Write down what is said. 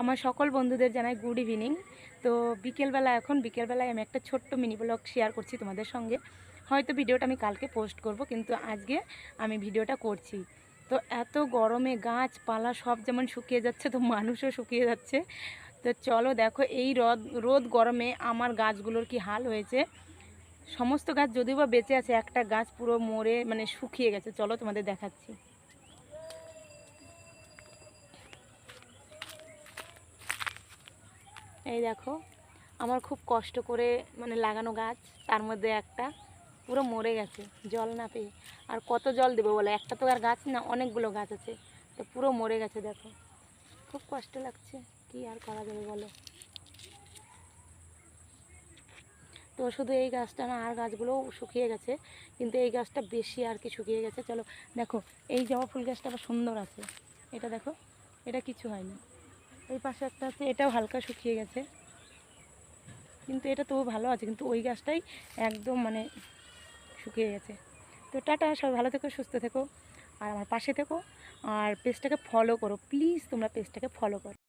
আমার সকল বন্ধুদের জানাই গুড ইভিনিং তো বিকেলবেলা এখন, বিকেলবেলায় আমি একটা ছোট্ট মিনি ব্লগ শেয়ার করছি তোমাদের সঙ্গে। হয়তো ভিডিওটা আমি কালকে পোস্ট করব, কিন্তু আজকে আমি ভিডিওটা করছি। তো এত গরমে গাছপালা সব যেমন শুকিয়ে যাচ্ছে, তো মানুষও শুকিয়ে যাচ্ছে। তো চলো দেখো, এই রোদ রোদ গরমে আমার গাছগুলোর কি হাল হয়েছে। সমস্ত গাছ যদিও বা বেঁচে আছে, একটা গাছ পুরো মরে মানে শুকিয়ে গেছে। চলো তোমাদের দেখাচ্ছি। এই দেখো, আমার খুব কষ্ট করে মানে লাগানো গাছ, তার মধ্যে একটা পুরো মরে গেছে, জল না পেয়ে। আর কত জল দেবো বলে? একটা তো আর গাছ না, অনেকগুলো গাছ আছে, তো পুরো মরে গেছে দেখো। খুব কষ্ট লাগছে, কি আর করা যাবে বলো? তো শুধু এই গাছটা না, আর গাছগুলোও শুকিয়ে গেছে, কিন্তু এই গাছটা বেশি আর কি শুকিয়ে গেছে। চলো, দেখো, এই জবা ফুল গাছটা আবার সুন্দর আছে। এটা দেখো, এটা কিছু হয়নি। এই পাশে একটা আছে, এটাও হালকা শুকিয়ে গেছে। কিন্তু এটা তবু ভালো আছে, কিন্তু ওই গাছটাই একদম মানে শুকিয়ে গেছে। তো টাটা সব ভালো থেকো, সুস্থ থেকো, আর আমার পাশে থেকো, আর পেজটাকে ফলো করো। প্লিজ তোমরা পেজটাকে ফলো করো।